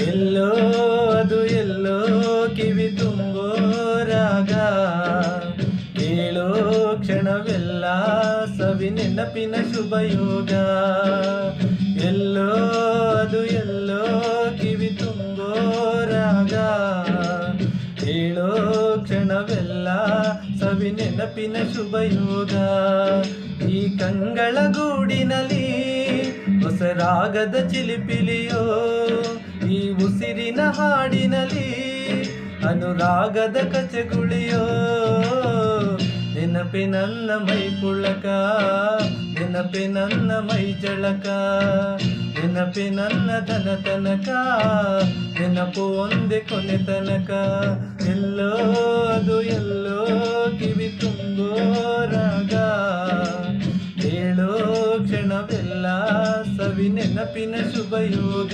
ಎಲ್ಲೋ ಅದು ಎಲ್ಲೋ ಕಿವಿ ತುಂಬೋ ರಾಗ. ಹೇಳೋ ಕ್ಷಣವೆಲ್ಲ ಸವಿ ನೆನಪಿನ ಶುಭ ಯೋಗ ಎಲ್ಲೋ ಅದು ಎಲ್ಲೋ ಕಿವಿ ತುಂಬೋ ರಾಗ. ಹೇಳೋ ಕ್ಷಣವೆಲ್ಲ ಸವಿ ನೆನಪಿನ ಶುಭ ಯೋಗ ಈ ಕಂಗಳ ಗೂಡಿನಲ್ಲಿ ಹೊಸ ರಾಗದ ಚಿಲಿಪಿಲಿಯೋ ಹಾಡಿನಲ್ಲಿ ಅನುರಾಗದ ಕಚಗುಳಿಯೋ ಗುಳಿಯೋ ನನ್ನ ಮೈ ಪುಳಕ ನೆನಪೆ ನನ್ನ ಮೈ ಜಳಕ ನೆನಪೆ ನನ್ನ ತನ ತನಕ ನೆನಪು ಒಂದೆ ಕೊನೆ ತನಕ. ಎಲ್ಲೋ ಅದು, ಎಲ್ಲೋ ಕಿವಿ ತುಂಬೋ ರಾಗ. ಹೇಳೋ ಕ್ಷಣವೆಲ್ಲ ಸವಿ ನೆನಪಿನ ಶುಭ ಯೋಗ